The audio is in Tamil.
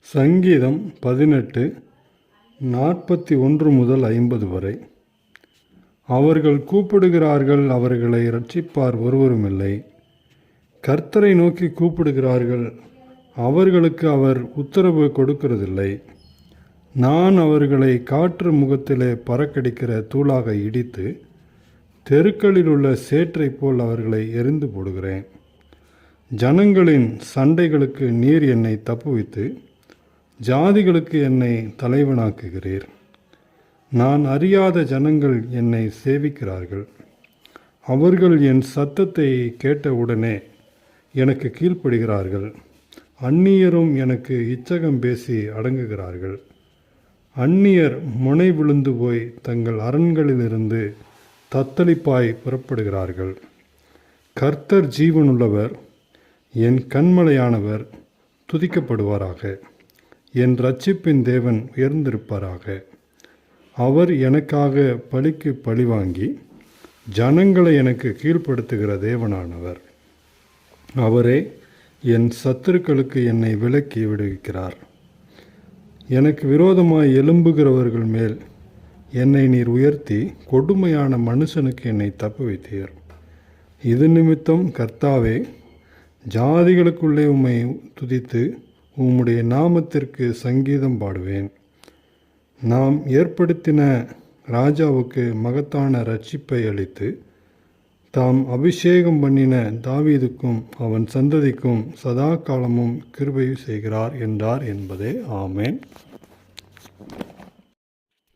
சங்கீதம் பதினெட்டு நாற்பத்தி ஒன்று முதல் ஐம்பது வரை. அவர்கள் கூப்பிடுகிறார்கள் அவர்களை ரட்சிப்பார் ஒருவருமில்லை. கர்த்தரை நோக்கி கூப்பிடுகிறார்கள் அவர்களுக்கு அவர் உத்தரவு கொடுக்கிறதில்லை. நான் அவர்களை காற்று முகத்திலே பறக்கடிக்கிற தூளாக இடித்து தெருக்களில் உள்ள சேற்றைப் போல் அவர்களை எரிந்து போடுகிறேன். ஜனங்களின் சண்டைகளுக்கு நீர் என்னை தப்புவித்து ஜாதிகளுக்கு என்னை தலைவனாக்குகிறீர். நான் அறியாத ஜனங்கள் என்னை சேவிக்கிறார்கள். அவர்கள் என் சத்தத்தை கேட்டவுடனே எனக்கு கீழ்ப்படுகிறார்கள். அந்நியரும் எனக்கு இச்சகம் பேசி அடங்குகிறார்கள். அந்நியர் முனை விழுந்து போய் தங்கள் அரண்களிலிருந்து தத்தளிப்பாய் புறப்படுகிறார்கள். கர்த்தர் ஜீவனுள்ளவர் என் கண்மலையானவர் துதிக்கப்படுவாராக. என் ரட்சிப்பின் தேவன் உயர்ந்திருப்பாராக. அவர் எனக்காக பழிக்கு பழி வாங்கி ஜனங்களை எனக்கு கீழ்ப்படுத்துகிற தேவனானவர். அவரே என் சத்துருக்களுக்கு என்னை விலக்கி விடுவிக்கிறார். எனக்கு விரோதமாய் எழும்புகிறவர்கள் மேல் என்னை நீர் உயர்த்தி கொடுமையான மனுஷனுக்கு என்னை தப்பு வைத்தீர். இது நிமித்தம் கர்த்தாவே ஜாதிகளுக்குள்ளே உம்மை துதித்து உம்முடைய நாமத்திற்கு சங்கீதம் பாடுவேன். நாம் ஏற்படுத்தின ராஜாவுக்கு மகத்தான ரட்சிப்பை அளித்து தாம் அபிஷேகம் பண்ணின தாவீதுக்கும் அவன் சந்ததிக்கும் சதா காலமும் கிருபை செய்கிறார் என்றார் என்பதே. ஆமேன்.